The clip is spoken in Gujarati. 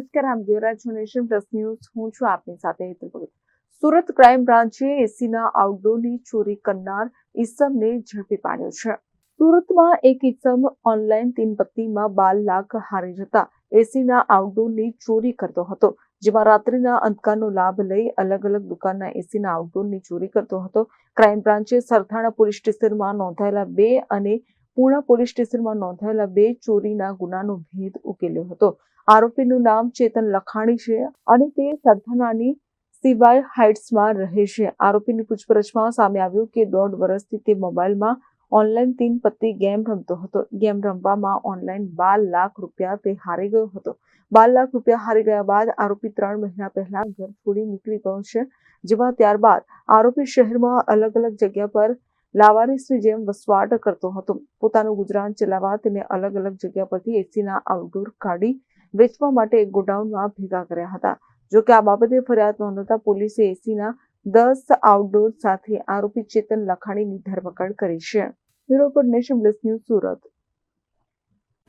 નમસ્કાર, આમ નેશન પ્લસ ન્યૂઝ. હું છું આપની સાથે સુરત ક્રાઇમ બ્રાન્ચે એસીના આઉટડોરની ચોરી કરનાર ઈસમને ઝડપી પાડ્યો છે. સુરતમાં એક ઈસમ ઓનલાઈન તીનપત્તીમાં બાર લાખ હારી જતા એસીના આઉટડોરની ચોરી કરતો હતો, જેમાં રાત્રિના અંધકારનો લાભ લઈ અલગ અલગ દુકાનના એસીના આઉટડોરની ચોરી કરતો હતો. ક્રાઇમ બ્રાન્ચે સરથાણા પોલીસ સ્ટેશનમાં નોંધાયેલા બે અને પૂર્ણા પોલીસ સ્ટેશનમાં નોંધાયેલા બે ચોરીના ગુનાનો ભેદ ઉકેલ્યો હતો. આરોપીનું નામ ચેતન લખાણી છે અને તે સરથાનાની સિવાય હાઇટ્સમાં રહે છે. આરોપીની પૂછપરછમાં સામે આવ્યું કે દોઢ વર્ષથી તે મોબાઈલમાં ઓનલાઈન તીન પત્તી ગેમ રમતો હતો. ગેમ રમવામાં ઓનલાઈન બાર લાખ રૂપિયા તે હારી ગયો હતો. બાર લાખ રૂપિયા હારી ગયા બાદ આરોપી ત્રણ મહિના પહેલા ઘર છોડી નીકળી ગયો છે. જેમાં ત્યારબાદ આરોપી શહેરમાં અલગ અલગ જગ્યા પર લાવારીસની જેમ વસવાટ કરતો હતો. પોતાનું ગુજરાન ચલાવવા તેને અલગ અલગ જગ્યા પરથી એસીના આઉટડોર કાઢી વેચવા માટે એક ગોડાઉનમાં ભેગા કર્યા હતા. જોકે આ બાબતે ફરિયાદ નોંધાતા પોલીસે એસીના દસ આઉટડોર સાથે આરોપી ચેતન લખાણીની ધરપકડ કરી છે. Bureau Nation Plus News Surat.